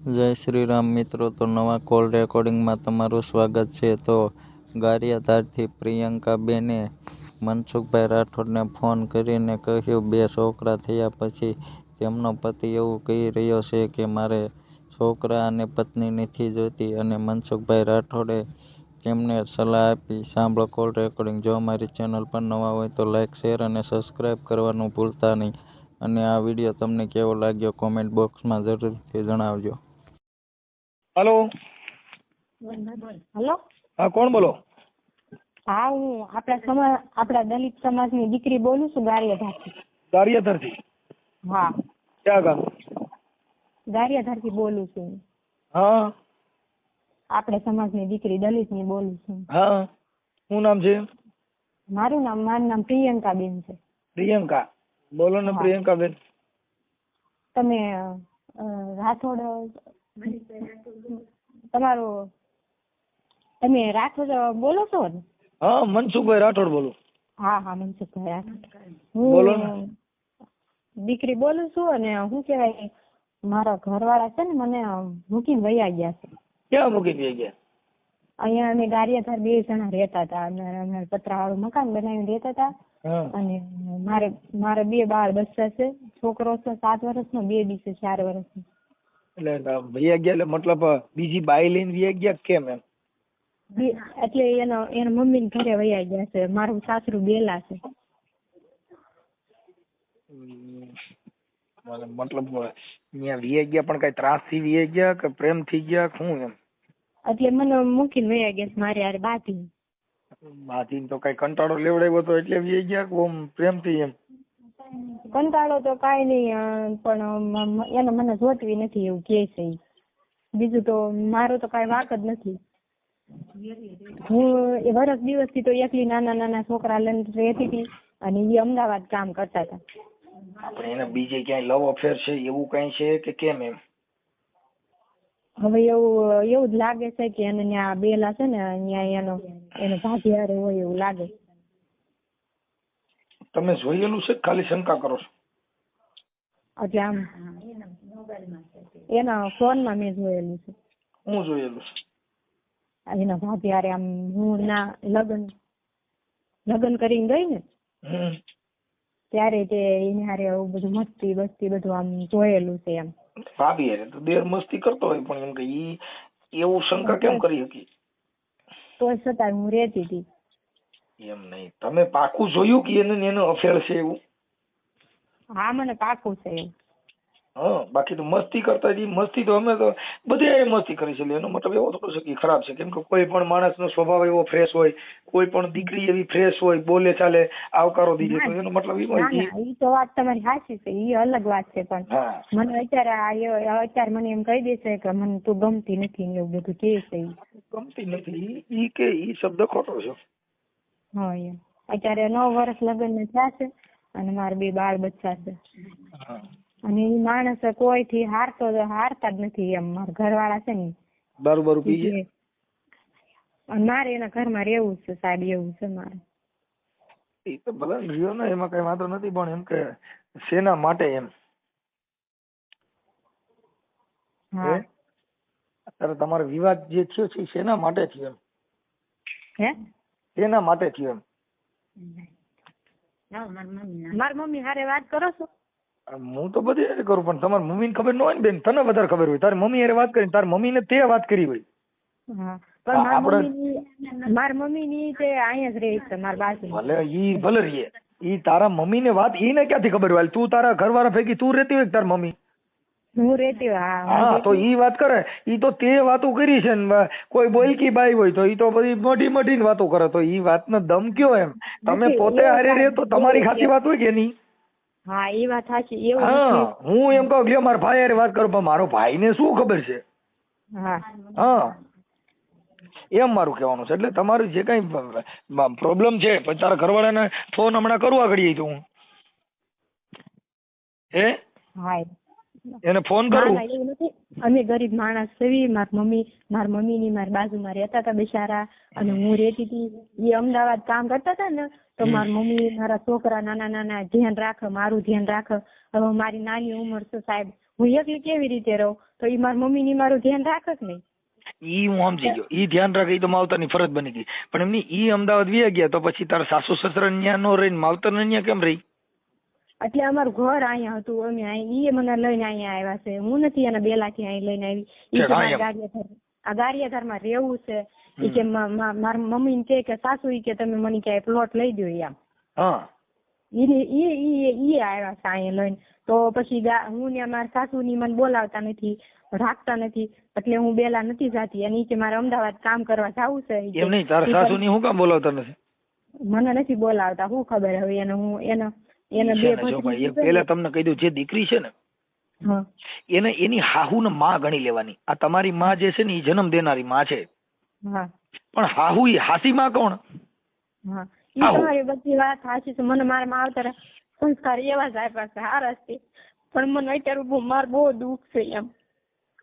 જય શ્રી રામ મિત્રો, તો નવા કોલ રેકોર્ડિંગમાં તમારું સ્વાગત છે. તો ગારિયાધારથી પ્રિયંકાબેને મનસુખભાઈ રાઠોડને ફોન કરીને કહ્યું, બે છોકરા થયા પછી તેમનો પતિ એવું કહી રહ્યો છે કે મારે છોકરા અને પત્ની નથી જોતી અને મનસુખભાઈ રાઠોડે તેમને સલાહ આપી. સાંભળો કોલ રેકોર્ડિંગ. જો અમારી ચેનલ પર નવા હોય તો લાઇક શેર અને સબસ્ક્રાઈબ કરવાનું ભૂલતા નહીં. અને આ વીડિયો તમને કેવો લાગ્યો કોમેન્ટ બોક્સમાં જરૂરથી જણાવજો. હલો. હલો. હા કોણ બોલો? હા હું આપણા સમાજ આપણા દલિત સમાજની દીકરી બોલું છું ગારિયાધારથી. ગારિયાધરથી? હા. ક્યાં ગામ? ગારિયાધારથી બોલું છું. હા. આપણે સમાજની દીકરી દલિતની બોલું છું. હા. શું નામ છે? મારું નામ મારું નામ પ્રિયંકાબેન છે. પ્રિયંકા. બોલો ને પ્રિયંકા બેન તમે રાઠોડ તમારું તમે રાઠોડ બોલો છો ને? હા મનસુખભાઈ રાઠોડ બોલું. હા હા મનસુખભાઈ રાઠોડ. બોલો ને. દીકરી બોલું છું અને શું કહેવાય મારા ઘરવાળા છે ને મને મૂકીને વયા ગયા છે. ક્યાં મૂકીને દે ગયા? અહીંયા અમે ગારિયાધાર બે જણા રહેતા હતા. અને અમે પતરાવાળું મકાન બનાવીને રહેતા હતા. અને મારે મારે બે બાળ બચ્ચા છે. છોકરો છે સાત વર્ષનો બેબી છે ચાર વર્ષનો. એટલે ગયા એટલે મતલબ બીજી બાઈ લઈને વ્યા ગયા કેમ એમ? એટલે એનો એના મમ્મી ઘરે વયા ગયા છે. મારું સાસરું બેલા છે. મતલબ ત્યાં વ્યા ગયા પણ કઈ ત્રાસથી વ્યા ગયા કે પ્રેમથી ગયા શું એમ? એટલે મને મૂકીને વયા ગયા મારે યાર બાથી બાથી તો કઈ કંટાળો લેવડાવ્યો તો એટલે વ્યા ગયા કે ઓમ પ્રેમથી એમ? કંટાળો તો કાંઈ નહીં પણ એને મને જોતવી નથી એવું કહે છે બીજું તો મારો તો કાંઈ વાક જ નથી. હું એ વરસ દિવસથી તો એકલી નાના નાના છોકરા લઈને રહેતી હતી અને એ અમદાવાદ કામ કરતા હતા. આપણે એને બીજે ક્યાંય લવ અફેર છે એવું કઈ છે કે કેમ એમ? હવે એવું એવું જ લાગે છે કે એને ત્યાં બેલા છે ને ત્યાં એનો એનો ભાગીદાર હોય એવું લાગે. તમે જોયેલું છે? ખાલી શંકા કરો છો? એટલે આમ. એના ફોનમાં મેં જોયેલું છે. હું જોયેલું છે? એના ભાભીયારે આમ હું ના લગ્ન લગ્ન કરીને ગઈ ને ત્યારે તે એને હારે આવું બધું મસ્તી બસ્તી બધું આમ જોયેલું છે એમ. ભાભી હારે તો દેર મસ્તી કરતો હોય પણ એમ કે ઈ એવું શંકા કેમ કરી હતી તોય છતાંય હું રહેતી હતી એમ નહીં. તમે પાકું જોયું કે એને એનો અફેર છે એવું? હા મને પાકું છે એવું હા બાકી તો મસ્તી કરતા હતી મસ્તી તો અમે તો બધે મસ્તી કરી છે એનો મતલબ એવો થોડો છે કે ખરાબ છે. કેમ કે કોઈ પણ માણસનો સ્વભાવ એવો ફ્રેશ હોય કોઈ પણ દીકરી એવી ફ્રેશ હોય બોલે ચાલે આવકારો દીજે તો એનો મતલબ એવો હોય ના ઈ તો વાત તમારી સાચી છે. ઈ અલગ વાત છે પણ. મને અત્યારે આ અત્યારે મને એમ કહી દેશે કે મને તું ગમતી નથી ને એવું બધું કે છે ગમતી નથી. ઈ કે ઈ શબ્દ ખોટો છે. હા એમ. અત્યારે નવ વર્ષ લગ્ન થયા છે અને મારા બે બાળ બચ્ચા છે. અને એ માણસ કોઈથી હારતો હારતા જ નથી એમ. મારા ઘરવાળા છે ને. દારૂ બારૂ પી છે અને મારે એના ઘરમાં રહેવું છે સાહેબ એવું છે મારે. એ તો ભલે રહ્યો ને એમાં કઈ વાંધો નથી પણ એમ કે શેના માટે એમ? અત્યારે તમારો વિવાદ જે થયો છે શેના માટે થયો? એમ હે? શેના માટે થયો એમ. મારી મમ્મી હારે વાત કરો છો? હું તો બધી રીતે કરું પણ તમારી મમ્મીને ખબર ન હોય ને બેન તને વધારે ખબર હોય. તારી મમ્મી હારે વાત કરી તારી મમ્મીને તે વાત કરી હોય. હા હા, મારી મમ્મી મારી ની તે અહીંયા જ રહે છે મારી બાજુ ભલે ઈ ભલે રહીએ. ઈ તારા મમ્મીને વાત ઈને ક્યાંથી ખબર હોય? તું તારા ઘરવાળા ભેગી તું રહેતી હોય તારી મમ્મી? હું રેતી હા તો ઈ વાત કરે. ઈ તો તે વાતો કરી છે ને કોઈ બોલકી બાઈ હોય તો ઈ તો બધી મોટી મોટી વાતો કરે. તો ઈ વાતનો દમ કયો એમ તમે પોતે હારે રહે તો તમારી ખાતી વાત હોય કે નહીં? હા એ વાત સાચી એવું હા હું એમ કહું લ્યો મારા ભાઈ હારે વાત કરું પણ મારો ભાઈને શું ખબર છે? હા. હા. એમ મારું કહેવાનું છે. એટલે તમારું જે કઈ પ્રોબ્લેમ છે પછી તારા ઘરવાળાને ફોન હમણાં કરવા ઘડીએ તો હું. હે? હા એને ફોન કરું? અમે ગરીબ માણસ સેવી માર મમ્મી માર મમ્મી ની મારી બાજુમાં રહેતા હતા બિચારા અને હું રહેતી હતી. એ અમદાવાદ કામ કરતા હતા ને તો માર મમ્મી મારા છોકરા નાના નાના ધ્યાન રાખે મારું ધ્યાન રાખે. હવે મારી નાની ઉંમર છે સાહેબ. હું એકલી કેવી રીતે રહું? તો એ માર મમ્મી ની મારું ધ્યાન રાખે જ નહીં? ઈ હું સમજી ગયો. ઈ ધ્યાન રાખે ઈ તો માવતરની ફરજ બની ગઈ. પણ એમની ઈ અમદાવાદ વી ગયા તો પછી તારા સાસુ સસરા ન્યા નો રહીને માવતર ન્યા કેમ રહી? એટલે અમારું ઘર અહીંયા હતું અમે અહીં મને લઈને અહીંયા આવ્યા છે. હું નથી એના બેલાથી અહીં લઈને આવી. ઈ છે, કે મારે ગારિયાધાર આ રહેવું છે. કે મા- મા- મારા મમ્મી કે કે સાસુ ઈ કે તમે મને ક્યાંય પ્લોટ લઈ દો એમ. ઈ આવ્યા છે અહીંયા લઈને. તો પછી હું ને મારા સાસુ ની મને બોલાવતા નથી રાખતા નથી. એટલે હું બેલા નથી જાતી. અને કે મારે અમદાવાદ કામ કરવા જવું છે. એમ નહીં? તારા સાસુ ની હું કામ બોલાવતા નથી? મને નથી બોલાવતા. હું ખબર હવે એને હું એને પેલા તમને કહી દઉં જે દીકરી છે ને એને એની હાહુ ને માં ગણી લેવાની. આ તમારી માં જે છે ને એ જન્મ દેનારી માં છે. પણ હાહુ એ હાસી માં કોણ? તમારી બધી વાત હાસી છે. મને મારા માવતરે સંસ્કાર એવા જ આપ્યા છે સારા છે. પણ મને અત્યારે બહુ માર બહુ દુઃખ છે એમ.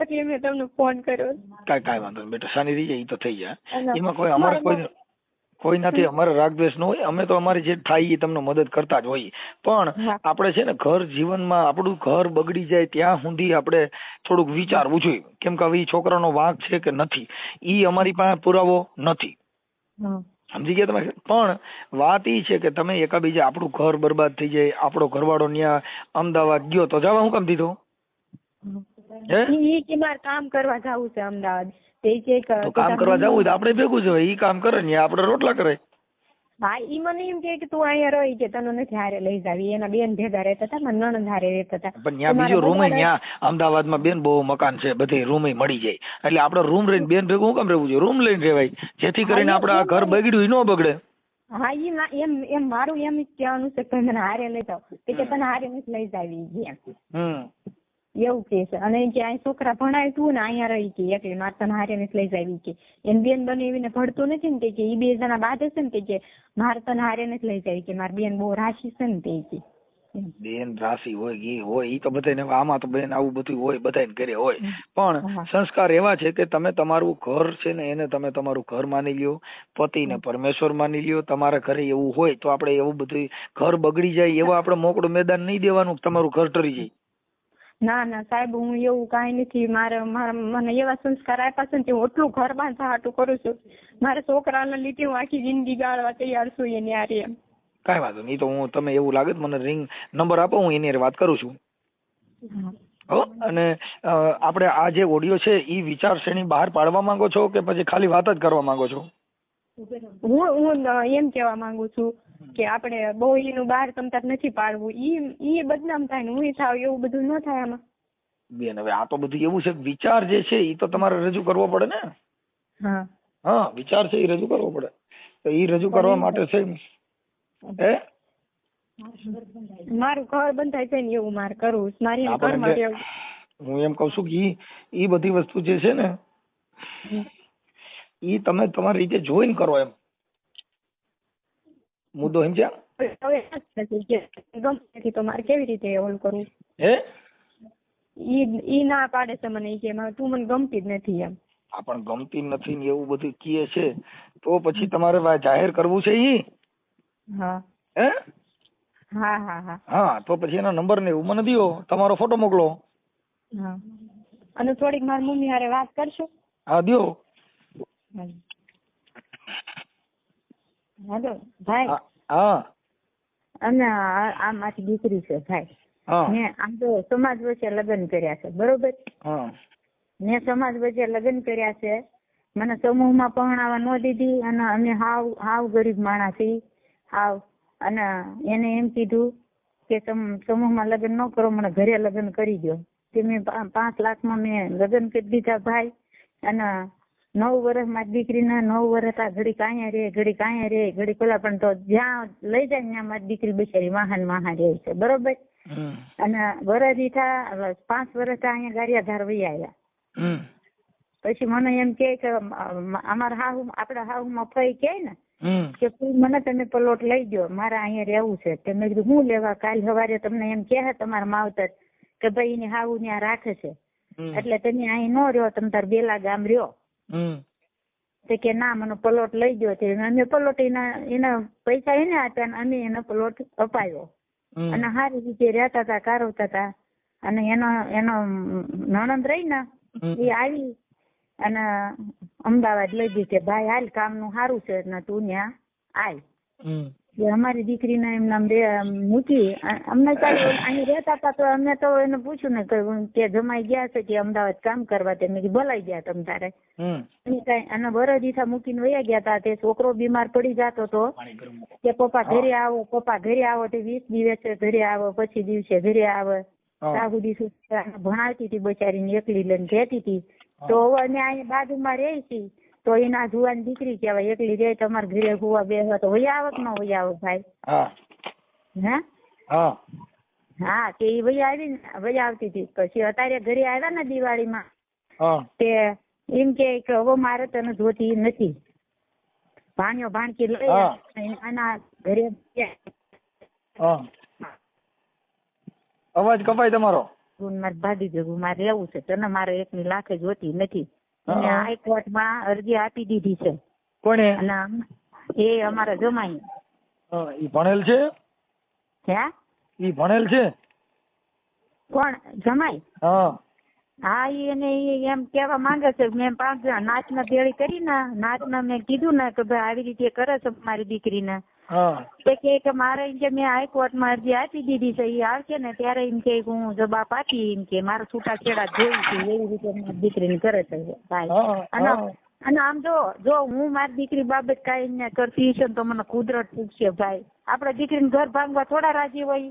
એટલે મેં તમને ફોન કર્યો. કાંઈ કઈ વાંધો નહીં બેટા શાની રહી જાય એ તો થઈ જાય. એમાં કોઈ અમારે કોઈ કોઈ નથી અમારે રાગદ્વેષ ન હોય અમે તો અમારી જે થાય એ તમને મદદ કરતા જ હોઈએ. પણ આપણે છે ને ઘર જીવનમાં આપણું ઘર બગડી જાય ત્યાં સુધી આપણે થોડુંક વિચારવું જોઈએ. કેમ કે હવે છોકરાનો વાંક છે કે નથી ઈ અમારી પાસે પુરાવો નથી. સમજી ગયા તમે? પણ વાત ઈ છે કે તમે એકાબીજા આપણું ઘર બરબાદ થઈ જાય આપણો ઘરવાળો ત્યાં અમદાવાદ ગયો તો જવા હું કામ દીધો? હે? કામ કરવા જવું છે અમદાવાદ. ઈ કે કામ કરવા જવું હોય તો આપણે ભેગું જ હોય. ઈ કામ કરે ને આપણે રોટલા કરે. હા ઈ મને એમ કે કે તું અહીંયા રહી કે તને નથી હારે લઈ જાવી. એના બેન ભેગા રહેતા હતા મને નણંદ હારે રહેતા હતા પણ ત્યાં બીજો રૂમ ત્યાં અમદાવાદમાં બેન બહુ મકાન છે બધે રૂમ મળી જાય. એટલે આપણે રૂમ રહીને બેન ભેગું હું કામ રહેવું જોઈએ? રૂમ લઈને રહેવાય. જેથી કરીને આપડા આપણે આ ઘર. બગડ્યું ય ન બગડે. હા ઈ એમ એમ મારું એમ જ કહેવાનું છે કે મને હારે લઈ જાવ કે તને હારે નથી લઈ જાવી એમ. હમ. એવું કે છે. અને કે અહીં છોકરા ભણાય તું ને અહીંયા રહી કે એટલે મારે તને હારે ને લઈ જાવી કે. એમ બેન બનાવીને ભણતું નથી ને કે એ બે જણા બાદ હશે ને કે મારે તને હારે ને લઈ જાવી કે મારી બેન બહુ રાશી છે ને તે કે. બેન રાશિ હોય ઈ હોય ઈ તો બધાને આમાં તો બેન આવું બધું હોય બધાને ઘરે હોય. પણ સંસ્કાર એવા છે કે તમે તમારું ઘર છે ને એને તમે તમારું ઘર માની લ્યો પતિને પરમેશ્વર માની લ્યો તમારા ઘરે એવું હોય તો આપણે એવું બધું ઘર બગડી જાય એવા આપણે મોકળું મેદાન નહીં દેવાનું તમારું ઘર ટરી જાય. ના ના સાહેબ હું એવું કાંઈ નથી. મારે મને એવા સંસ્કાર આપ્યા છે ને હું એટલું ઘર હાટું કરું છું. મારા છોકરાને લીધે હું આખી જિંદગી ગાળવા તૈયાર છું એની હારે એમ કાંઈ વાંધો નહીં તો હું તમે એવું લાગે તો મને રિંગ નંબર આપો હું એની વાત કરું છું. હો અને આપણે આ જે ઓડિયો છે ઈ વિચારશ્રેણી બહાર પાડવા માંગો છો કે પછી ખાલી વાત જ કરવા માંગો છો? હું હું એમ કહેવા માંગુ છું. કે આપણે બહુ એનું બહાર તમતાર નથી પાડવું. ઈ એ બદનામ થાય ને હું થાવ એવું બધું ન થાય આમાં. બેન હવે આ તો બધું એવું છે વિચાર જે છે એ તો તમારે રજૂ કરવો પડે ને. હા. હા વિચાર છે એ રજૂ કરવો પડે. તો એ રજૂ કરવા માટે છે હે? મારું ઘર બંધાય છે ને એવું મારે કરવું મારી ઘરમાં રહેવું. હું એમ કઉ છું કે ઈ બધી વસ્તુ જે છે ને ઈ તમે તમારી રીતે જોઈન કરો એમ. મુદ્દો સમજ્યા? તો મારે કેવી રીતે ઓલું કરવું? હે? ઈ ઈ ના પાડે છે મને કે તું મને ગમતી જ નથી એમ. આ પણ ગમતી નથી ને એવું બધું કીએ છે. તો પછી તમારે જાહેર કરવું છે ઈ? હા. હે? હા હા હા. હા તો પછી એના નંબર ને એવું મને દિયો. તમારો ફોટો મોકલો. હા. અને થોડીક મારી મમ્મી હારે વાત કરશો. હા દિયો. હેલો ભાઈ. હા અને આ મારી દીકરી છે ભાઈ. મેં આમ તો સમાજ વચ્ચે લગ્ન કર્યા છે બરોબર? મેં સમાજ વચ્ચે લગ્ન કર્યા છે મને સમૂહમાં પરણાવવા ન દીધી અને અમે હાવ હાવ ગરીબ માણસ છીએ હાવ. અને એને એમ કીધું કે સમ- સમૂહમાં લગ્ન ન કરો મને ઘરે લગ્ન કરી દો તે મેં પાંચ લાખમાં મેં લગ્ન કરી દીધા ભાઈ. અને નવ વર્ષ મારી દીકરીને નવ વર્ષ આ ઘડી કાંયા રે ઘડી કાંયા રે ઘડી પેલા પણ તો જ્યાં લઈ જાય ત્યાં મારી દીકરી બિચારી વાહન વાહન રહે છે બરોબર? અને વરસ દીઠા પાંચ વર્ષ અહીંયા ગારિયાધાર વહી આવ્યા. પછી મને એમ કે કે અમારા હાહુ આપડા હાહુમાં ફઈ કે ને કે મને તમે પ્લોટ લઈ ગયો મારે અહીંયા રહેવું છે. તે મેં કીધું હું લેવા? કાલ સવારે તમને એમ કહે તમારા માવતર કે ભાઈ એની હાહુ ત્યાં રાખે છે. એટલે તમે અહીં ન રહ્યો તમે તાર બેલા ગામ રહ્યો. તે કે ના મને પ્લોટ લઈ ગયો છે. અમે પ્લોટ એના એના પૈસા એને આપ્યા ને અમે એનો પ્લોટ અપાયો. અને સારી રીતે રહેતા હતા કારવતા હતા. અને એનો એનો નણંદ રહી ને એ આવી અને અમદાવાદ લઈ ગઈ કે ભાઈ હાલ કામનું સારું છે ને તું ત્યાં આય. એ અમારી દીકરીના એમ નામ રે મૂકી. અમને કાંઈ અહીં રહેતા હતા તો અમે તો એને પૂછ્યું ને કે કે જમાઈ ગયા છે કે અમદાવાદ કામ કરવા તે મેં બોલાઈ ગયા તમ તારે. હમ. કઈ અને વરદીથા મૂકીને વયા ગયા હતા તે છોકરો બીમાર પડી જતો તો કે પપ્પા ઘરે આવો પપ્પા ઘરે આવો તે વીસ દિવસે ઘરે આવો પછી દિવસે ઘરે આવે. હા. ત્યાં સુધી છોકરાને ભણાવતી હતી બચારીને એકલી લઈને રહેતી હતી. તો હવે અહીં અહીંયા બાજુમાં રહી છીએ. તો એના જુવાન દીકરી કહેવાય એકલી રે તમારે ઘરે હુવા બે તો વયા આવક ન વયા આવો ભાઈ. હા. હે? હા. હા તે ઈ વયા આવી ને વયા આવતી હતી. પછી અત્યારે ઘરે આવ્યા ને દિવાળીમાં તે એમ કે હવે મારે તને જોતી નથી. ભાણ્યો ભાણકી લઈ એના. ઘરે અવાજ કપાય તમારો? મારે ભાગી જવું મારે રહેવું છે. તને મારે એકની લાખે જોતી નથી. એને હાઈકોર્ટમાં અરજી આપી દીધી છે. અને એ અમારા જમાઈ. ઈ ભણેલ છે? હે? ઈ ભણેલ છે? કોણ? જમાઈ? હા. હા એને એમ કેવા માંગે છે મેં પાંચ નાચના ભેળી કરી ને નાચના મેં કીધું ને કે ભાઈ આવી રીતે કરે છે મારી દીકરીને. હા. કે કે મારે એમ કે મેં હાઈકોર્ટમાં અરજી આપી દીધી છે એ આવશે ને ત્યારે એમ કે હું જવાબ આપી એમ કે મારે છૂટાછેડા જોઈ છે એવી રીતે મારી દીકરીને કરે છે અને અને આમ જો જો હું મારી દીકરી બાબત કાંઈ ને કરતી છે ને તો મને કુદરત પૂછશે ભાઈ. આપણે દીકરીને ઘર ભાંગવા થોડા રાજી હોય.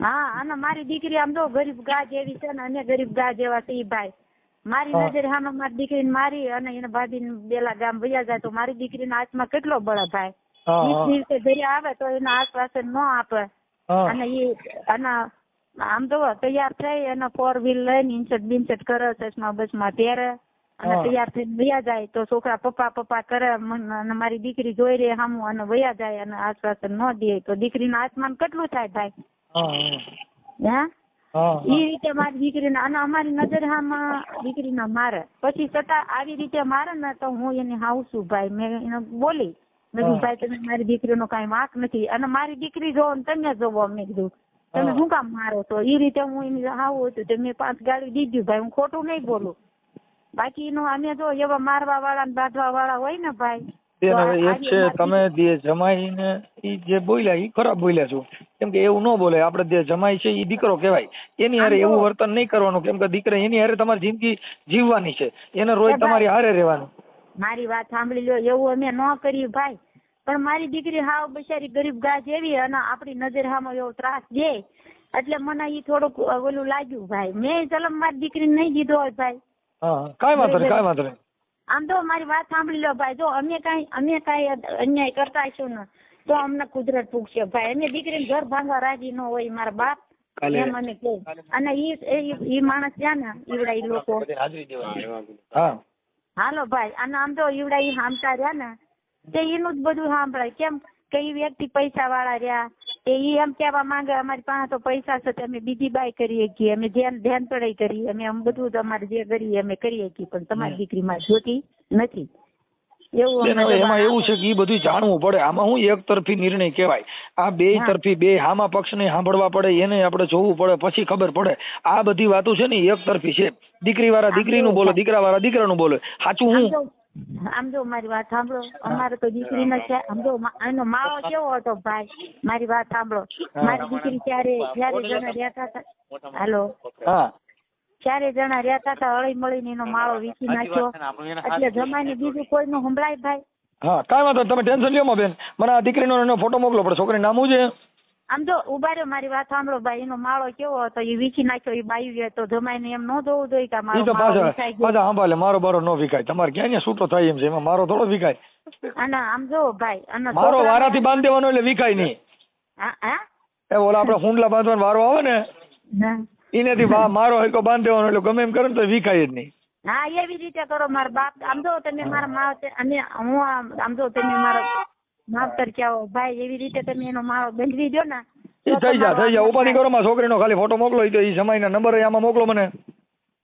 હા અને મારી દીકરી આમ જો ગરીબ ગા જેવી છે ને અને ગરીબ ગા જેવા છે એ ભાઈ. મારી. નજર સામે મારી દીકરીને મારી અને એને ભાભીને બેલા ગામ ભૈયા જાય તો મારી દીકરીના હાથમાં કેટલો બળ ભાઈ? વીસ દિવસે ઘરે આવે તો એના આશ્વાસન ન આપે. અને એ અને આમ તો તૈયાર થઈ અને ફોર વ્હીલ લઈને ઇન્સર્ટ બિન્સર્ટ કરે ચશ્મા બસમાં પહેરે. અને તૈયાર થઈને વયા જાય તો છોકરા પપ્પા પપ્પા કરે અને મારી દીકરી જોઈ રહે સામું અને વયા જાય અને આશ્વાસન ન દે તો દીકરીના આત્માન કેટલું થાય ભાઈ? હા એ રીતે મારી દીકરીને અને અમારી નજર હામાં દીકરીના મારે. પછી છતાં આવી રીતે મારે ને તો હું એને હાઉ છું ભાઈ. મેં એને બોલી કીધું તમે મારી દીકરીનો કઈ વાંક નથી. અને મારી દીકરી જોવો ને તમે જોવો મેં કીધું. તમે શું કામ મારો છો? એ રીતે હું એને આવું હતું તો મેં પાંચ ગાડી દીધી ભાઈ હું ખોટું નહીં બોલું. બાકી એનું અમે જો એવા મારવા વાળા ને બાંધવા વાળા હોય ને ભાઈ બેન હવે એક છે તમે જે જમાઈને ઈ જે બોલ્યા ઈ ખરાબ બોલ્યા છો. કેમ કે એવું ન બોલે આપણે જે જમાઈ છે ઈ દીકરો કહેવાય. એની હારે એવું વર્તન નહીં કરવાનું કેમ કે દીકરા એની હારે તમારી જિંદગી જીવવાની છે. એને રોજ તમારી હારે રહેવાનું. મારી વાત સાંભળી લો એવું અમે ન કર્યું ભાઈ. પણ મારી દીકરી હાવ બિચારી ગરીબ ગા જેવી અને આપણી નજર હામાં એવો ત્રાસ દે એટલે મને ઈ થોડુંક ઓલું લાગ્યું ભાઈ મેં ચલમ મારી દીકરીને નહીં દીધો હોય ભાઈ. હા. વાંધો નહીં કાંઈ વાંધો નહીં. આમ તો મારી વાત સાંભળી લો ભાઈ. જો અમે કઈ અમે કઈ અન્યાય કરતા છું ને તો અમને કુદરત પૂછશે ભાઈ અમે દીકરીને ઘર ભાંગવા રાજી ન હોય મારા બાપ એમ અને કે અને ઈ ઈ- માણસ ત્યાં ને ઈવડા ઈ લોકો. હાલો ભાઈ. અને આમ તો ઈવડા ઈ હામતા રહ્યા ને તે એનું જ બધું સાંભળાય કેમ કે વ્યક્તિ પૈસા વાળા રહ્યા તે ઈ એમ કહેવા માંગે અમારી પાસે તો પૈસા છે અમે બીજી બાય કરીએ છીએ અમે ધ્યાન ધ્યાન પડાઈ કરીએ. અમે આમ બધું તમારે જે કરીએ અમે કરીએ છીએ પણ તમારી દીકરીમાં જોતી નથી. એમાં એવું છે કે એ બધું જાણવું પડે. આમાં હું એક તરફી નિર્ણય કહેવાય. આ બે તરફી બે હામા પક્ષને સાંભળવા પડે એને આપણે જોવું પડે પછી ખબર પડે. આ બધી વાતો છે ને એક તરફી છે. દીકરી વાળા દીકરીનું બોલે દીકરા વાળા દીકરાનું બોલે. સાચું હું? આમ જો મારી વાત સાંભળો અમારે તો દીકરીનો છે આમ જો એનો માવો કેવો હતો ભાઈ? મારી વાત સાંભળો. મારી દીકરી ત્યારે જયારે જણા રહેતા હતા. હાલો. હા. ચારે જણા રહેતા હતા હળી મળીને એનો માળો વીસી નાખ્યો. એટલે જમાઈને બીજું કોઈ નું સંભળાય ભાઈ. હા કાંઈ વાંધો તમે ટેન્શન લ્યો બેન. મને આ દીકરીનો એનો ફોટો મોકલો પડે છોકરી નામ શું છે? આમ જો ઊભા રહ્યો મારી વાત સાંભળો ભાઈ એનો માળો કેવો હતો એ વીછી નાખ્યો એ બાયું તો જમાઈને એમ ન જોવું જોઈએ કે મારો માળો પાછા વીખાઈ ગયો. પાછા સાંભળે મારો બારો ન વિકાય તમારે ક્યાં ને છૂટો થાય એમ છે એમાં મારો થોડો વિકાય અને આમ જો ભાઈ અને મારો છોકરાને- વારાથી બાંધી દેવાનો એટલે વિકાય નહીં. હા હા? એ ઓલા આપણે હુંડલા બાંધવાનો વારો આવે ને હા. એનેથી બા- મારો હરકો બાંધી દેવાનો એટલે ગમે એમ કરે ને તો વિકાય જ નહીં. હા એવી રીતે કરો મારા બાપ. આમ જો તમે મારા છે અને હું આમ આમ જો તમે મારો માવતર કહેવો ભાઈ એવી રીતે તમે એનો માળો બંધવી દો ને એ થઈ જા થઈ જા. ઉપાધિ કરો માં છોકરીનો ખાલી ફોટો મોકલો તો ઈ સમયના નંબર આમાં મોકલો મને.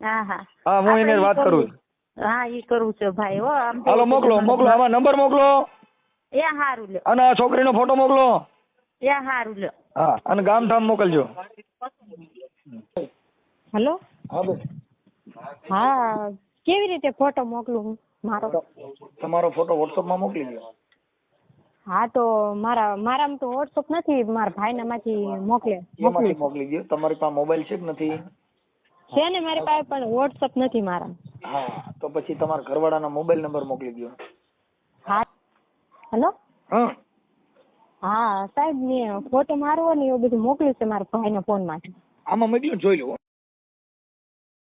હા હા. હા, હું એને વાત કરું હા એ કરું છું ભાઈ હો હાલો મોકલો મોકલો આમાં નંબર મોકલો. એ હારું લ્યો. અને આ છોકરીનો ફોટો મોકલો. એ હારું લ્યો. હા અને ગામ ઠામ મોકલજો. હેલો? હા બેન હા કેવી રીતે ફોટો મોકલું હું? મારો. તમારો ફોટો વોટ્સઅપમાં મોકલી દો હા તો મારા મારામાં તો વોટ્સઅપ નથી મારા ભાઈના માંથી મોકલે એમાંથી મોકલી મોકલી દો તમારી પાસે મોબાઈલ છે કે નથી? છે ને મારી પાસે પણ વોટ્સઅપ નથી મારા હા તો પછી તમારા ઘરવાળાનો મોબાઈલ નંબર મોકલી દો હા. હેલો હા. હા સાહેબ મેં ફોટો મારવો ને એવું બધું મોકલ્યું છે મારા ભાઈના ફોનમાં આમાં મેં જોઈ લો